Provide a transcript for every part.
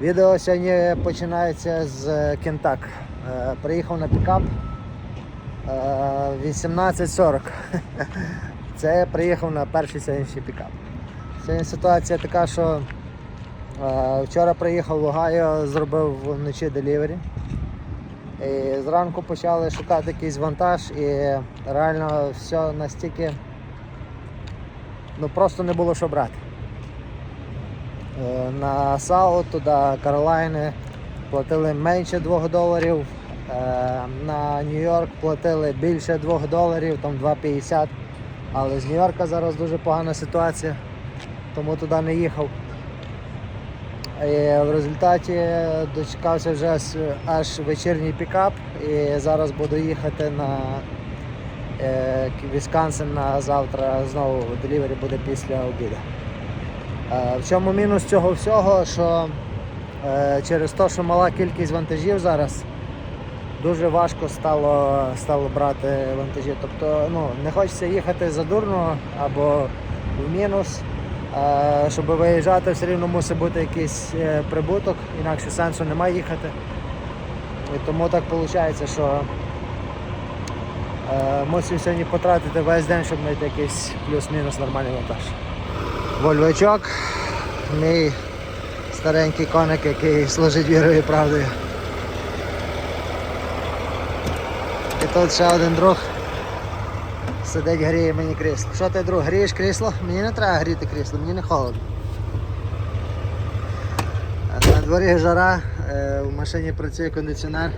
Відео сьогодні починається з Кентак. Е, Приїхав на пікап е, 18.40. Це я приїхав на перший сьогоднішній пікап. Сьогодні ситуація така, що е, вчора приїхав в Огайо, зробив вночі делівері. І зранку почали шукати якийсь вантаж і реально все настільки ну просто не було що брати. Е, На САУ туди Каролайни платили менше 2 доларів. е, На Нью-Йорк платили більше 2 доларів, там 2,50. Але з Нью-Йорка зараз дуже погана ситуація, тому туди не їхав. І в результаті дочекався вже аж вечірній пікап і зараз буду їхати на е, Вісконсин на завтра знову делівері буде після обіду. Е, В чому мінус цього всього, що е, через те, що мала кількість вантажів зараз, дуже важко стало, стало брати вантажі. Тобто ну, не хочеться їхати задурно або в мінус. Е, Щоб виїжджати, все рівно мусить бути якийсь прибуток, інакше сенсу немає їхати. І тому так виходить, що мусив сьогодні потратити весь день, щоб знайти якийсь плюс-мінус нормальний вантаж. Вольвачок, мій старенький коник, який служить вірою і правдою. І тут ще один друг сидить, гріє мені крісло. Що ти, друг, грієш крісло? Мені не треба гріти крісло, мені не холодно. На дворі жара, е, в машині працює кондиціонер.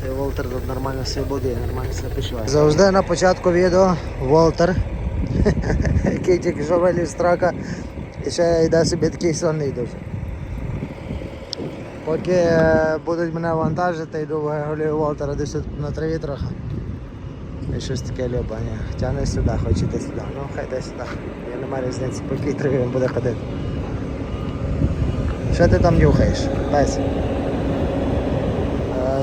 Та Волтер тут нормально все буде, нормально все почуває. Завжди на початку відео Волтер який тільки що виліз з трака і ще йде собі такий сонний дуже. Поки е, будуть мене вантажити, йду виголюю Волтера десь на траві трохи. І щось таке любання. Тягне сюди, хоче йти сюди. Ну хай йде сюди. Я немає різниці, по якій траві він буде ходити. Що ти там нюхаєш? Е,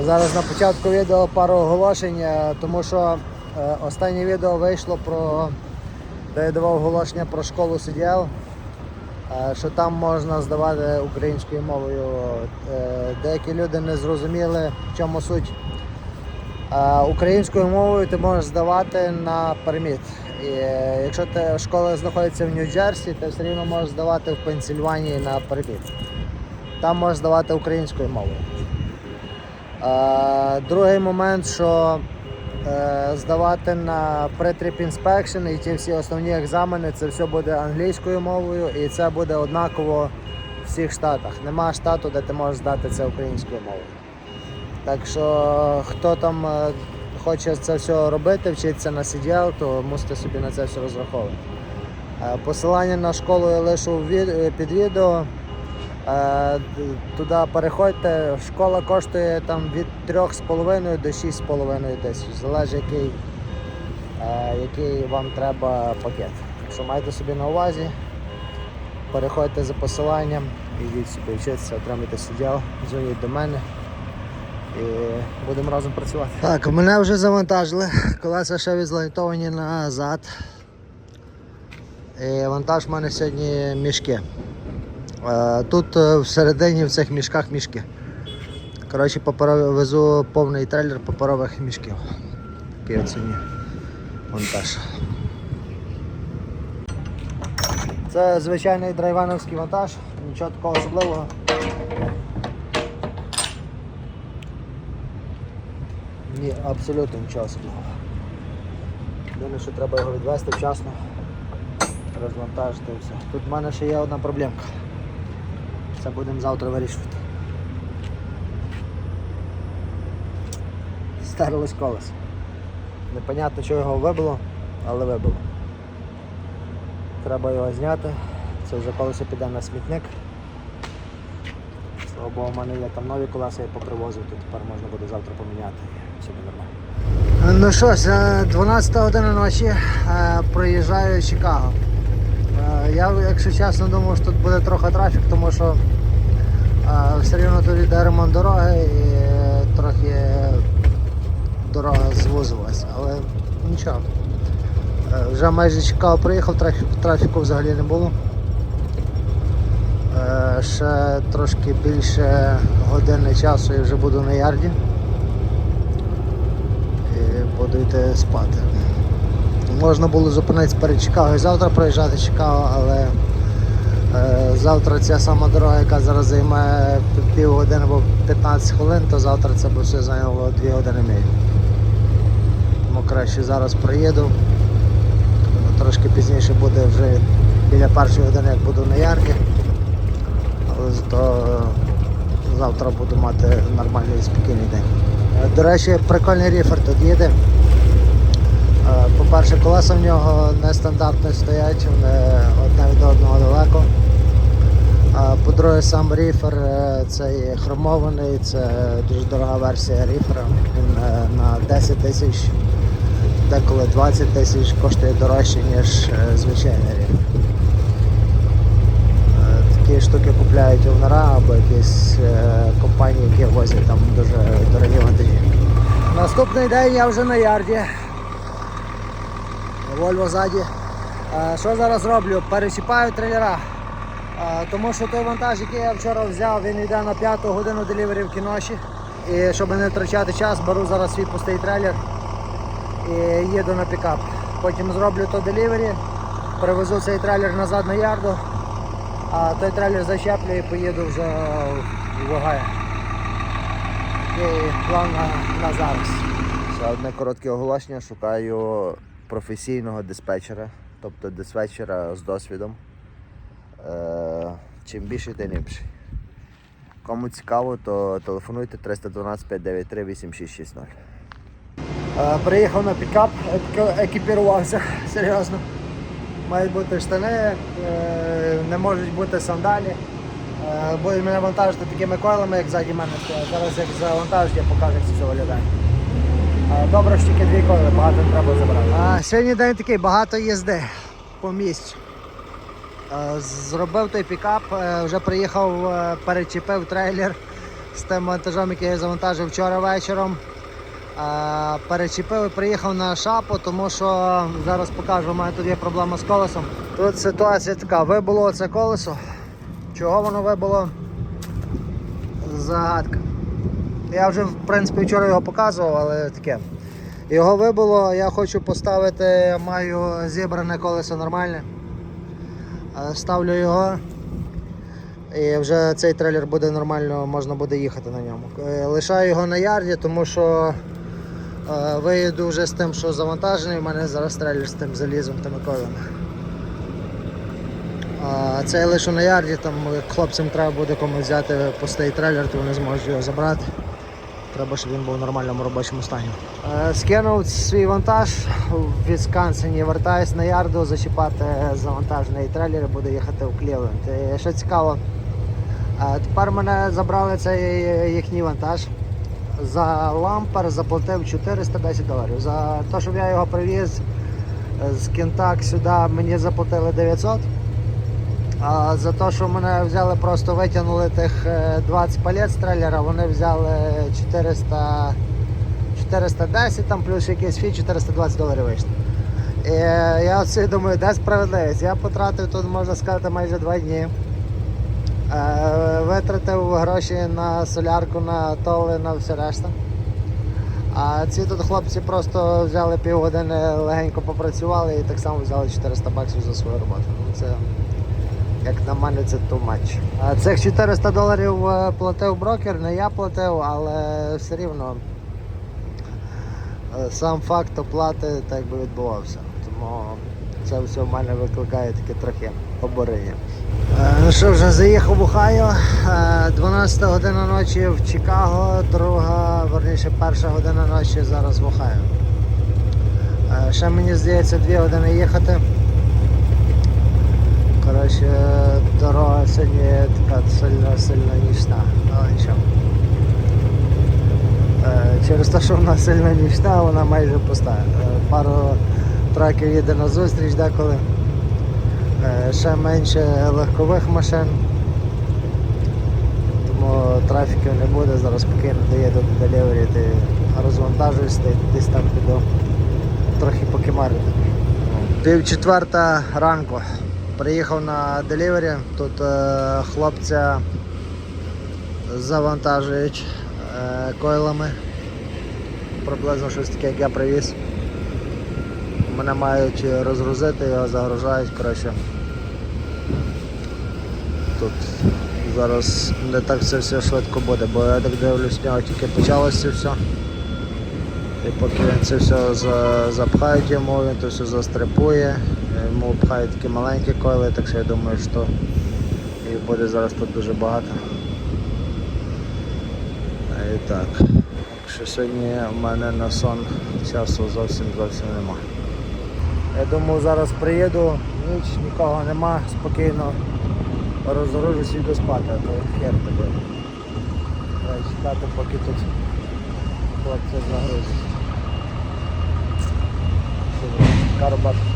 Зараз на початку відео пару оголошень, е, тому що останнє відео вийшло про де я давав оголошення про школу CDL, е, що там можна здавати українською мовою. Е, Деякі люди не зрозуміли, в чому суть. Е, Українською мовою ти можеш здавати на перміт. І якщо ти, школа знаходиться в Нью-Джерсі, ти все рівно можеш здавати в Пенсільванії на перміт. Там можеш здавати українською мовою. Другий момент, що здавати на pre-trip inspection і ті всі основні екзамени, це все буде англійською мовою і це буде однаково в всіх штатах. Нема штату, де ти можеш здати це українською мовою. Так що хто там е, хоче це все робити, вчитися на CDL, то мусите собі на це все розраховувати. Е, Посилання на школу я лишу е, під відео. Е, Туди переходьте, школа коштує там від 3,5 до 6,5 тисяч, залежить який, е, який вам треба пакет. Якщо маєте собі на увазі, переходьте за посиланням, ідіть собі вчитися, отримайте суддя, дзвоніть до мене і будемо разом працювати. Так, мене вже завантажили, колеса ще відзлайтовані назад. І вантаж в мене сьогодні мішки. Е, Тут е, всередині в цих мішках мішки. Коротше, везу повний трейлер паперових мішків. Такий оціні вантаж. Це звичайний драйвановський вантаж, нічого такого особливого. Ні, абсолютно нічого особливого. Єдине, що треба його відвести вчасно, розвантажити і все. Тут в мене ще є одна проблемка. Це будемо завтра вирішувати. Стерлось колесо. Непонятно, що його вибило, але вибило. Треба його зняти. Це вже колесо піде на смітник. Слава Богу, в мене є там нові колеса, я попривозив, то тепер можна буде завтра поміняти. Все буде нормально. Ну що ж, 12 година ночі е, проїжджаю Чикаго. Е, Я, якщо чесно, думав, що тут буде трохи трафік, тому що все рівно тут йде ремонт дороги і е, трохи дорога звузилася, але нічого. Е, Вже майже Чикаго приїхав, трафіку, взагалі не було. Е, ще трошки більше години часу і вже буду на ярді. І буду йти спати. Можна було зупинитися перед Чикаго і завтра проїжджати Чикаго, але завтра ця сама дорога, яка зараз займе пів години або 15 хвилин, то завтра це б все зайняло 2 години мій. Тому краще зараз проїду. Трошки пізніше буде вже біля першої години, як буду на ярді. Але зато е, завтра буду мати нормальний спокійний день. Е, До речі, прикольний ріфер тут їде. Е, По-перше, колеса в нього нестандартно стоять, вони одне від одного далеко. По-друге, сам ріфер е, це хромований, це дуже дорога версія ріфера. Він е, на 10 тисяч, деколи 20 тисяч коштує дорожче, ніж е, звичайний ріфер. Е, Такі штуки купляють овнера або якісь е, компанії, які возять там дуже дорогі вантажі. Наступний день я вже на ярді. Вольво ззаді. Е, Що зараз роблю? Перечіпаю трейлера. Е, Тому що той вантаж, який я вчора взяв, він йде на 5 годину делівері в кіноші. І щоб не втрачати час, беру зараз свій пустий трейлер і їду на пікап. Потім зроблю то делівері, привезу цей трейлер назад на ярду, а той трейлер зачеплю і поїду вже в Огайо. І план на, на зараз. Ще одне коротке оголошення. Шукаю професійного диспетчера, тобто диспетчера з досвідом. Е, чим більше, тим ліпше. Кому цікаво, то телефонуйте 312 593 8660. Е, Приїхав на пікап, екіпірувався, серйозно. Мають бути штани, е, не можуть бути сандалі. Е, Будуть мене вантажити такими койлами, як ззаді мене. Зараз як завантажать, я покажу, як це все виглядає. Добре, що тільки дві койли, багато не треба забрати. А, сьогодні день такий, багато їзди по місцю. Е, Зробив той пікап, е, вже приїхав, е, перечепив трейлер з тим вантажом, який я завантажив вчора вечором. Перечепив і приїхав на шапу, тому що зараз покажу, у мене тут є проблема з колесом. Тут ситуація така, вибуло це колесо. Чого воно вибуло? Загадка. Я вже в принципі вчора його показував, але таке. Його вибуло, я хочу поставити, маю зібране колесо нормальне. Е, Ставлю його. І вже цей трейлер буде нормально, можна буде їхати на ньому. Е, Лишаю його на ярді, тому що е, виїду вже з тим, що завантажений, у мене зараз трейлер з тим залізом, тими койлами. А цей лишу на ярді, там хлопцям треба буде комусь взяти пустий трейлер, то вони зможуть його забрати. Треба, щоб він був в нормальному робочому стані. Е, Скинув свій вантаж в Вісконсині, вертаюсь на ярду зачіпати завантажений трейлер і буду їхати в Клівленд. І що цікаво, е, тепер мене забрали цей їхній вантаж. За лампер заплатив 410 доларів. За те, щоб я його привіз е, з Кентак сюди, мені заплатили 900. А за те, що мене взяли, просто витягнули тих е, 20 палет з трейлера, вони взяли 400, 410, там плюс якийсь фі, 420 доларів вийшло. І е, я оце думаю, де справедливість? Я потратив тут, можна сказати, майже два дні. Е, Витратив гроші на солярку, на толи, на все решта. А ці тут хлопці просто взяли півгодини, легенько попрацювали і так само взяли 400 баксів за свою роботу. Ну, Це як на мене, це too much. Цих 400 доларів е, платив брокер, не я платив, але все рівно е, сам факт оплати так би відбувався. Тому це все в мене викликає таке трохи обурення. Е, Ну що, вже заїхав в е, 12 година ночі в Чикаго, друга, верніше перша година ночі зараз в. Е, Ще мені здається дві години їхати. Коротше, дорога сьогодні така сильно сильно нічна. Але нічого. Е, Через те, що вона сильно нічна, вона майже пуста. Е, Пару траків їде на зустріч деколи. Е, Ще менше легкових машин. Тому трафіків не буде, зараз спокійно доїду до делівері, розвантажуюсь, десь там піду трохи покимарити. Пів четверта ранку. Приїхав на делівері, тут е, хлопця завантажують е, койлами. Приблизно щось таке, як я привіз. Мене мають розгрузити, його загружають, коротше. Тут зараз не так це все швидко буде, бо я так дивлюсь, нього тільки почалося все. І поки він це все запхають йому, він то все застрипує, йому пхають такі маленькі койли, так що я думаю, що їх буде зараз тут дуже багато. І так. Так що сьогодні в мене на сон часу зовсім зовсім нема. Я думав зараз приїду, ніч, нікого нема, спокійно розгружусь і спати, а то хер. Треба чекати, поки тут хлопці загрузять. Е,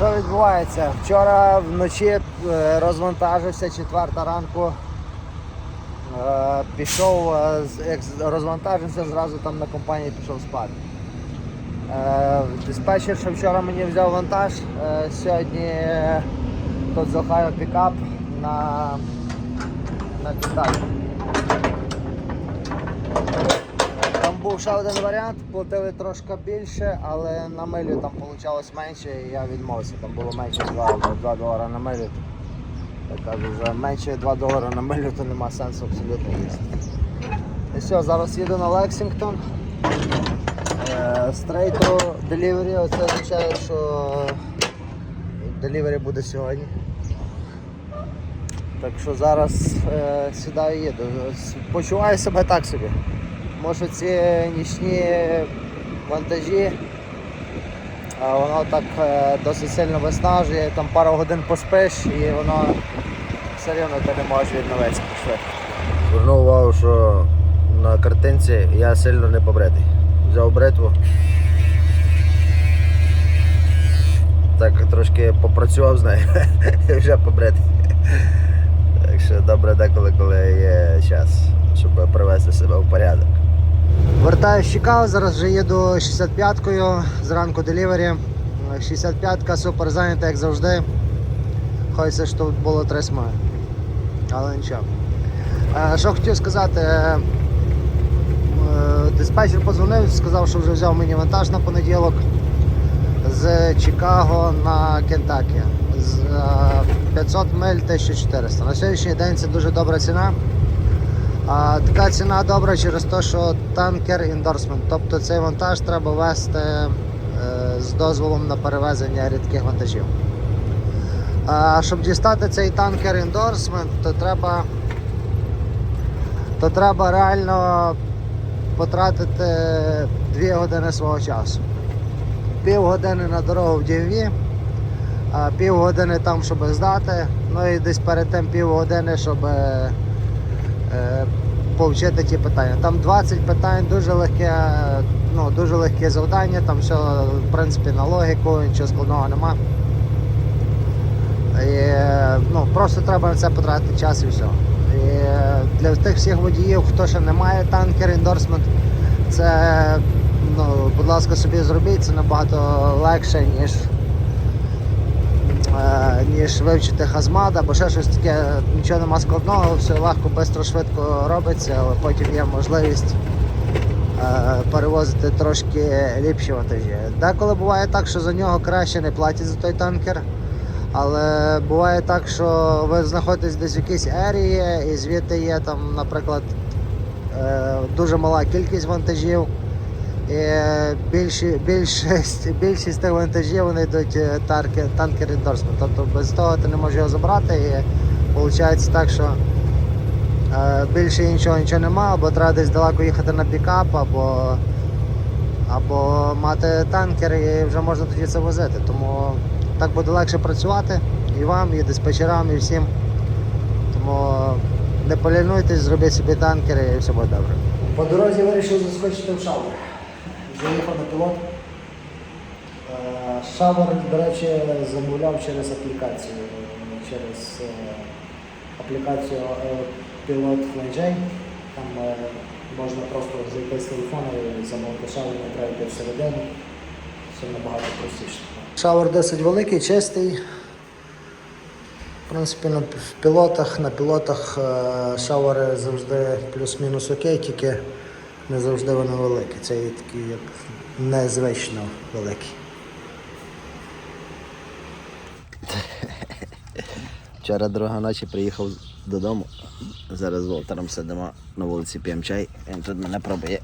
Що відбувається? Вчора вночі е, розвантажився, четверта ранку. Е, Пішов, е, з- з- розвантажився, зразу там на компанії пішов спати. Диспетчер, що вчора мені взяв вантаж, сьогодні тут захаю пікап на, на Китаї. Там був ще один варіант, платили трошки більше, але на милю там вийшло менше і я відмовився. Там було менше 2, 2 долара на милю. Я кажу, вже менше 2 долара на милю, то нема сенсу абсолютно їздити. І все, зараз їду на Лексінгтон. Стрейтру delivery, це означає, що delivery буде сьогодні. Так що зараз е, сідаю їду. Почуваю себе так собі. Може ці нічні вантажі, воно так е, досить сильно виснажує, там пару годин поспиш і воно все рівно ти не можеш відновитися швидко. Звернув увагу, що на картинці я сильно не побритий. Взяв бритву. Так трошки попрацював з нею і вже побритий. Так що добре деколи, коли є час, щоб привести себе в порядок. Вертаюсь з Чикаго, зараз вже їду 65-кою, зранку делівері. 65-ка супер зайнята, як завжди. Хочеться, щоб тут було три смаги. Але нічого. Е, Що хотів сказати, е, е, диспетчер подзвонив, сказав, що вже взяв мені вантаж на понеділок з Чикаго на Кентакі. З е, 500 миль 1400. На сьогоднішній день це дуже добра ціна. А така ціна добра через те, що танкер ендорсмент. Тобто цей вантаж треба вести е, з дозволом на перевезення рідких вантажів. А щоб дістати цей танкер ендорсмент, то треба, то треба реально потратити 2 години свого часу. Пів години на дорогу в DMV, а пів години там, щоб здати, ну і десь перед тим пів години, щоб повчити ті питання. Там 20 питань, дуже легке, ну, дуже легке завдання, там все в принципі на логіку, нічого складного нема. І, е, ну, просто треба на це потратити час і все. І е, для тих всіх водіїв, хто ще не має танкер ендорсмент, це, ну, будь ласка, собі зробіть, це набагато легше, ніж е, ніж вивчити хазмат або ще щось таке, нічого нема складного, все легко, швидко, швидко робиться, але потім є можливість е, перевозити трошки ліпші вантажі. Деколи буває так, що за нього краще не платять за той танкер. Але буває так, що ви знаходитесь десь в якійсь ерії і звідти є там, наприклад, е, дуже мала кількість вантажів. І більші, більшість, більшість тих вантажів вони йдуть е, танкер ендорсмент. Тобто без того ти не можеш його забрати і виходить так, що е, більше іншого нічого нема, або треба десь далеко їхати на пікап, або, або мати танкер і вже можна тоді це возити. Тому так буде легше працювати і вам, і диспетчерам, і всім. Тому не полінуйтесь, зробіть собі танкер і все буде добре. По дорозі вирішив заскочити в шавер. Заїхав на пілот. Е, Шавер, до речі, замовляв через аплікацію. Через е, аплікацію е, пілот FlyJ. Там е, можна просто зайти з телефону і замовити шавер, не треба йти всередину. Все набагато простіше. Шавер досить великий, чистий. принципі, на, в пілотах, на пілотах е, шавери завжди плюс-мінус окей, тільки не завжди вони великі. Це є такий як незвично великий. Вчора друга ночі приїхав додому. Зараз з Волтером сидимо на вулиці п'ємо чай. Він тут мене пробує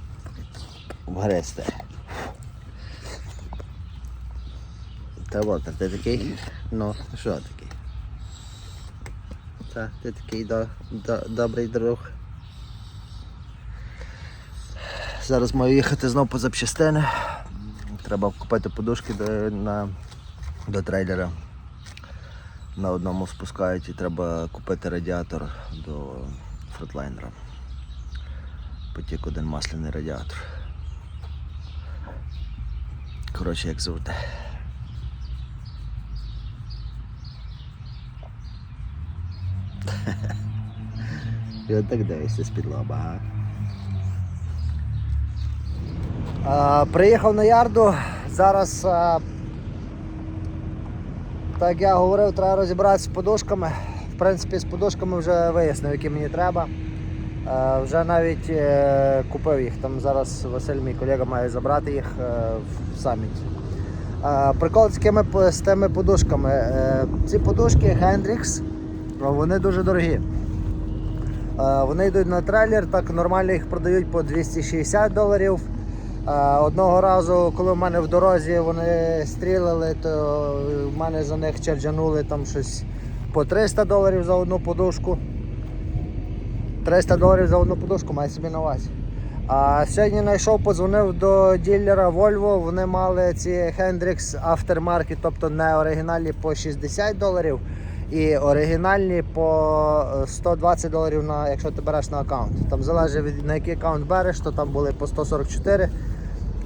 вгризти. Та Волтер, ти такий? Ну, що такий? Та, ти такий до, до, добрий друг. Зараз маю їхати знову по запчастини. Треба купити подушки до, на, до трейлера. На одному спускають і треба купити радіатор до фронтлайнера. Потік один масляний радіатор. Коротше, як завжди. І от так дивишся з-під лоба. а? Е, приїхав на ярду. Зараз, так я говорив, треба розібратися з подушками. В принципі, з подушками вже вияснив, які мені треба. Вже навіть е, купив їх. Там зараз Василь, мій колега, має забрати їх е, в саміті. Е, Прикол з такими з тими подушками. Е, Ці подушки Hendrix, вони дуже дорогі. Вони йдуть на трейлер, так нормально їх продають по 260 доларів. Одного разу, коли в мене в дорозі вони стрілили, то в мене за них черджанули там щось по 300 доларів за одну подушку. 300 доларів за одну подушку, май собі на увазі. А сьогодні знайшов, подзвонив до ділера Volvo, вони мали ці Hendrix Aftermarket, тобто не оригінальні по 60 доларів і оригінальні по е, 120 доларів, якщо ти береш на аккаунт. Там залежить від на який аккаунт береш, то там були по 144.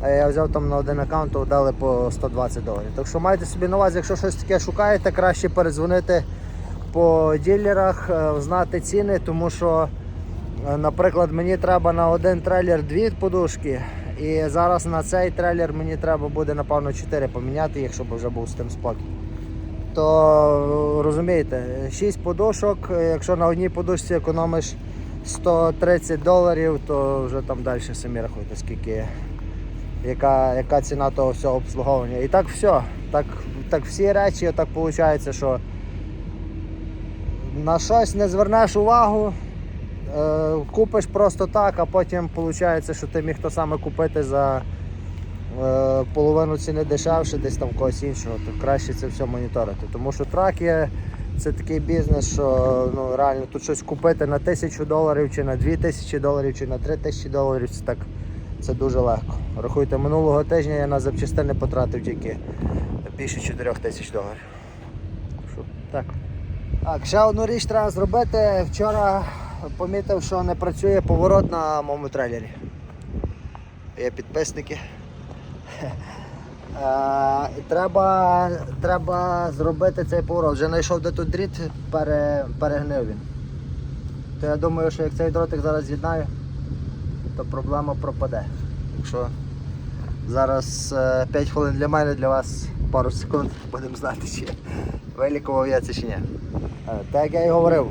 А я взяв там на один аккаунт, то дали по 120 доларів. Так що майте собі на увазі, якщо щось таке шукаєте, краще передзвонити по ділерах, е, знати ціни, тому що, е, наприклад, мені треба на один трейлер дві подушки, і зараз на цей трейлер мені треба буде, напевно, 4 поміняти їх, щоб вже був з тим спокій. То е, розумієте, 6 подушок, якщо на одній подушці економиш 130 доларів, то вже там далі самі рахуйте, скільки, яка, яка ціна того всього обслуговування. І так все. Так, так всі речі, так виходить, що на щось не звернеш увагу, е, купиш просто так, а потім виходить, що ти міг то саме купити за е, половину ціни дешевше, десь там когось іншого, то краще це все моніторити. Тому що траки це такий бізнес, що ну, реально тут щось купити на тисячу доларів, чи на дві тисячі доларів, чи на три тисячі доларів, це так це дуже легко. Рахуйте, минулого тижня я на запчастини потратив тільки більше 4 тисяч доларів. Так. Так, ще одну річ треба зробити. Вчора помітив, що не працює поворот на моєму трейлері. Є підписники. Е, треба, треба зробити цей поворот. Вже знайшов де тут дріт, пере, перегнив він. То я думаю, що як цей дротик зараз з'єднаю, то проблема пропаде. Так що зараз е, 5 хвилин для мене, для вас пару секунд, будемо знати, чи вилікував я це чи ні. Е, Так як я і говорив,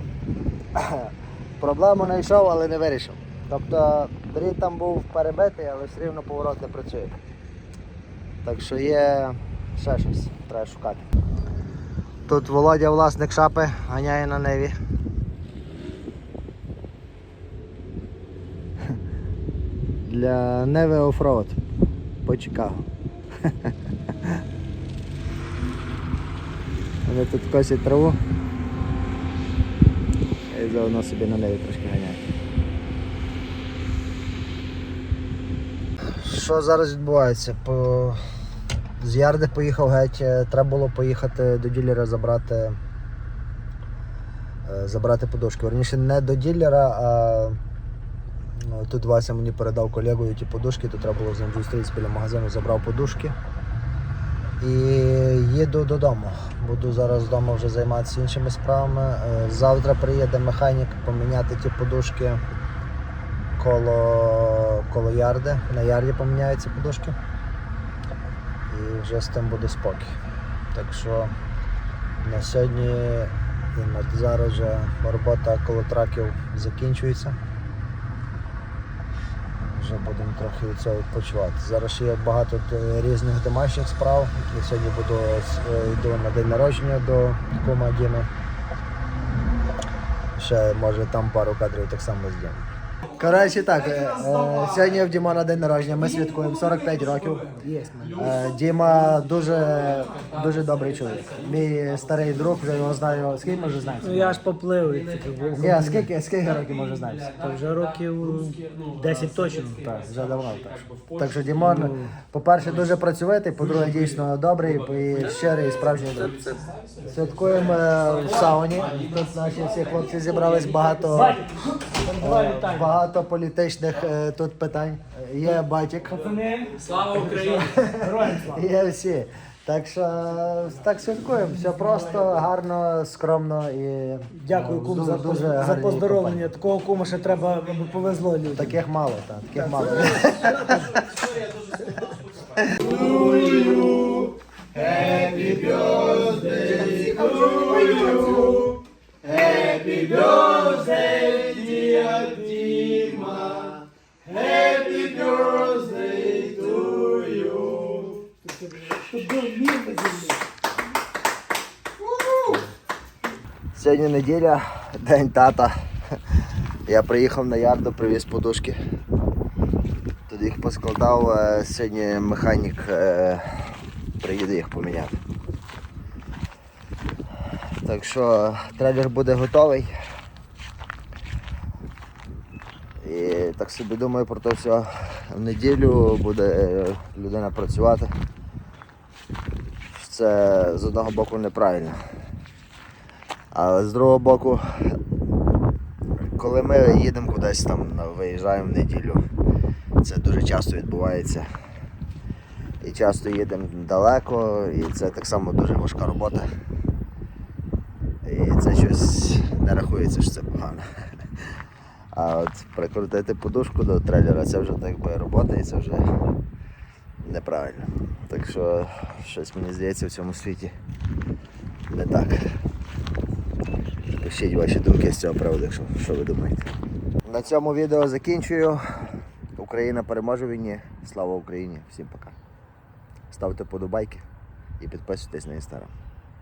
проблему знайшов, але не вирішив. Тобто дріт там був перебитий, але все рівно поворот не працює. Так що є ще щось, треба шукати. Тут Володя, власник шапи, ганяє на неві. Для неви оффроуд по Чикаго. Вони тут косять траву. І заодно собі на неві трошки ганяють. Що зараз відбувається? По... З Ярди поїхав геть, е, треба було поїхати до ділера забрати е, забрати подушки. Верніше не до ділера, а тут Вася мені передав колегою ті подушки, то треба було з ним зустрітися біля магазину, забрав подушки. І їду додому. Буду зараз вдома вже займатися іншими справами. Е, Завтра приїде механік поміняти ті подушки коло, коло ярди. На ярді поміняються подушки. І вже з тим буде спокій. Так що на сьогодні І на- зараз вже робота коло траків закінчується. Вже будемо трохи від цього відпочивати. Зараз є багато різних домашніх справ. Я сьогодні буду е, йду на день народження до кума Діми. Ще може там пару кадрів так само зробимо. Коротше так, е, е, сьогодні в Дімона день народження, ми святкуємо 45 років. Е, Діма дуже, дуже добрий чоловік. Мій старий друг, вже його знаю, скільки ми вже? Ну я ж поплив, і. Ні, скільки, скільки років може знаєтеся? Та вже років 10 точно. Так, вже давно так. Так що Дімон, по-перше, дуже працьовитий, по-друге, дійсно добрий і щирий, і справжній друг. Святкуємо е, в сауні. Тут наші всі хлопці зібрались багато, е, багато політичних е, тут питань. Є батік, Слава Україні! Героям слава! є всі. Так що так святкуємо. Все просто, гарно, скромно і Дякую, кум, за, дуже за поздоровлення. Такого кума ще треба, аби повезло людям. Таких мало, так, таких мало. Сьогодні неділя, день тата. Я приїхав на ярду, привіз подушки. Тут їх поскладав, е, сьогодні механік е, приїде їх поміняти. Так що трейлер буде готовий. І так собі думаю про те все. В неділю буде е, людина працювати. Це з одного боку неправильно. Але з другого боку, коли ми їдемо кудись там, виїжджаємо в неділю, це дуже часто відбувається. І часто їдемо далеко, і це так само дуже важка робота. І це щось не рахується, що це погано. А от прикрутити подушку до трейлера це вже так би робота і це вже неправильно. Так що щось мені здається в цьому світі не так. Пишіть ваші думки з цього приводу, якщо що ви думаєте. На цьому відео закінчую. Україна переможе війні. Слава Україні! Всім пока. Ставте подобайки і підписуйтесь на інстаграм.